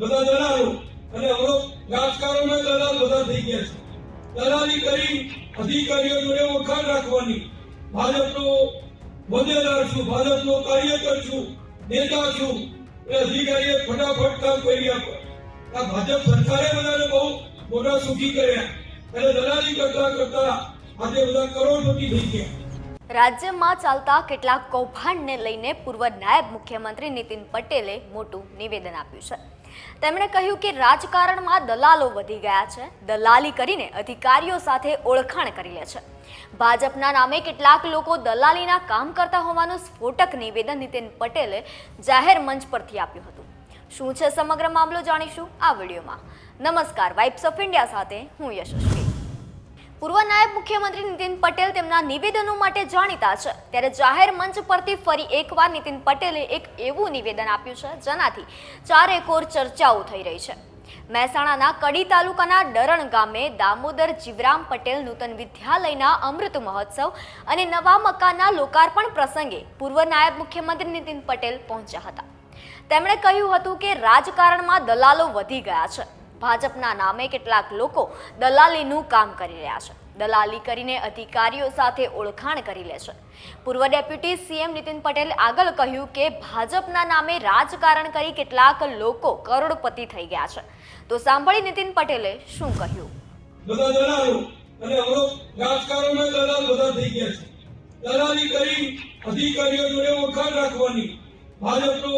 બધા દલાલો અને હવે રાજકારણમાં દલાલ બધા થઈ ગયા છે. દલાલી કરી, અધિકારીઓ જોડે વખાણ રાખવાની. ભાજપનો હોદ્દેદાર છું, ભાજપનો કાર્યકર છું, નેતા છું. એ અધિકારીએ ફટાફટ કામ કરી આપે આ ભાજપ સરકારે બધાને બહુ મોટા સુખી કર્યા. એટલે દલાલી કરતા કરતા આજે બધા કરોડપતિ થઈ ગયા. રાજ્યમાં ચાલતા કેટલાક કૌભાંડને લઈને પૂર્વ નાયબ મુખ્યમંત્રી નીતિન પટેલે મોટું નિવેદન આપ્યું છે. તેમણે કહ્યું કે રાજકારણમાં દલાલો વધી ગયા છે. દલાલી કરીને અધિકારીઓ સાથે ઓળખાણ કરી લે છે. ભાજપના નામે કેટલાક લોકો દલાલીના કામ કરતા હોવાનું સ્ફોટક નિવેદન નીતિન પટેલે જાહેર મંચ પરથી આપ્યું હતું. શું છે સમગ્ર મામલો જાણીશું આ વિડીયોમાં. નમસ્કાર વાઇબ્સ ઓફ ઇન્ડિયા સાથે હું યશસ્વી. પૂર્વ નાયબ મુખ્યમંત્રી નીતિન પટેલ તેમના નિવેદનો માટે જાણીતા છે. ત્યારે જાહેર મંચ પરથી ફરી એકવાર નીતિન પટેલે એક એવું નિવેદન આપ્યું છે, જેનાથી ચારેકોર ચર્ચાઓ થઈ રહી છે. મહેસાણાના કડી તાલુકાના ડરણ ગામે દામોદર જીવરામ પટેલ નૂતન વિદ્યાલયના અમૃત મહોત્સવ અને નવા મકાનના લોકાર્પણ પ્રસંગે પૂર્વ નાયબ મુખ્યમંત્રી નીતિન પટેલ પહોંચ્યા હતા. તેમણે કહ્યું હતું કે રાજકારણમાં દલાલો વધી ગયા છે. ભાજપના નામે કેટલાક લોકો દલાલીનું કામ કરી રહ્યા છે. દલાલી કરીને અધિકારીઓ સાથે ઓળખાણ કરી લે છે. પૂર્વ ડેપ્યુટી સીએમ નીતિન પટેલ આગળ કહ્યું કે ભાજપના નામે રાજકારણ કરી કેટલાક લોકો કરોડપતિ થઈ ગયા છે. તો સાંભળી નીતિન પટેલે શું કહ્યું? બધા દલાલો અને રાજકારણમાં દલાલ બધા થઈ ગયા છે. દલાલી કરી અધિકારીઓ જોડે ઓળખાણ રાખવાની. ભાજપનો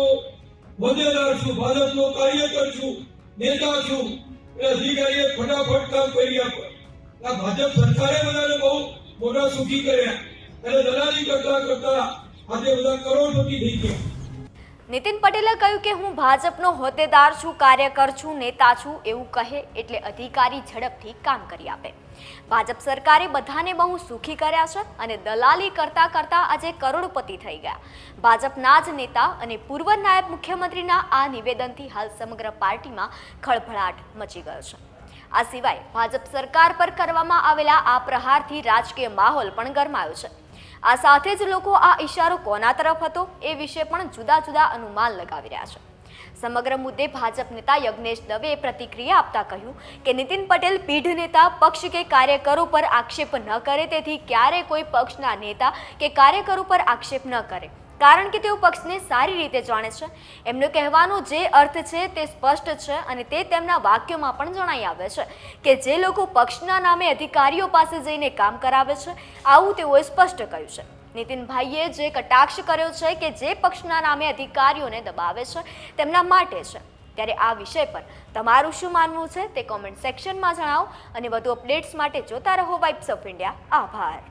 હોદ્દેદાર છું, ભાજપનો કાર્યકર છું. નેતા છું એ અધિકારીએ ફટાફટ કામ કરી આપે આ ભાજપ સરકારે બધાને બહુ મોટા સુખી કર્યા. એટલે દલાલી કરતા કરતા આજે બધા કરોડપતિ થઈ ગયા. નીતિન પટેલે કહ્યું કે હું ભાજપનો હોદ્દેદાર છું, કાર્યકર છું, નેતા છું, એવું કહે એટલે અધિકારી ઝડપથી કામ કરી આપે. ભાજપ સરકારે બધાને બહુ સુખી કર્યા છે અને દલાલી કરતા કરતા આજે કરોડપતિ થઈ ગયા. ભાજપના જ નેતા અને પૂર્વ નાયબ મુખ્યમંત્રીના આ નિવેદનથી હાલ સમગ્ર પાર્ટીમાં ખળભળાટ મચી ગયો છે. આ સિવાય ભાજપ સરકાર પર કરવામાં આવેલા આ પ્રહારથી રાજકીય માહોલ પણ ગરમાયો છે. આ સાથે જ લોકો આ ઇશારો કોના તરફ હતો એ વિશે પણ જુદા જુદા અનુમાન લગાવી રહ્યા છે. સમગ્ર મુદ્દે ભાજપ નેતા યજ્ઞેશ દવેએ પ્રતિક્રિયા આપતા કહ્યું કે નીતિન પટેલ પીઢ નેતા, પક્ષ કે કાર્યકરો પર આક્ષેપ ન કરે, તેથી ક્યારે કોઈ પક્ષના નેતા કે કાર્યકરો પર આક્ષેપ ન કરે. કારણ કે તેઓ પક્ષને સારી રીતે જાણે છે. એમનું કહેવાનું જે અર્થ છે તે સ્પષ્ટ છે અને તે તેમના વાક્યોમાં પણ જણાઈ આવે છે કે જે લોકો પક્ષના નામે અધિકારીઓ પાસે જઈને કામ કરાવે છે, આવું તેઓએ સ્પષ્ટ કહ્યું છે. નીતિનભાઈએ જે કટાક્ષ કર્યો છે કે જે પક્ષના નામે અધિકારીઓને દબાવે છે તેમના માટે છે. ત્યારે આ વિષય પર તમારું શું માનવું છે તે કોમેન્ટ સેક્શનમાં જણાવો અને વધુ અપડેટ્સ માટે જોતા રહો વાઇબ્સ ઓફ ઇન્ડિયા આભાર.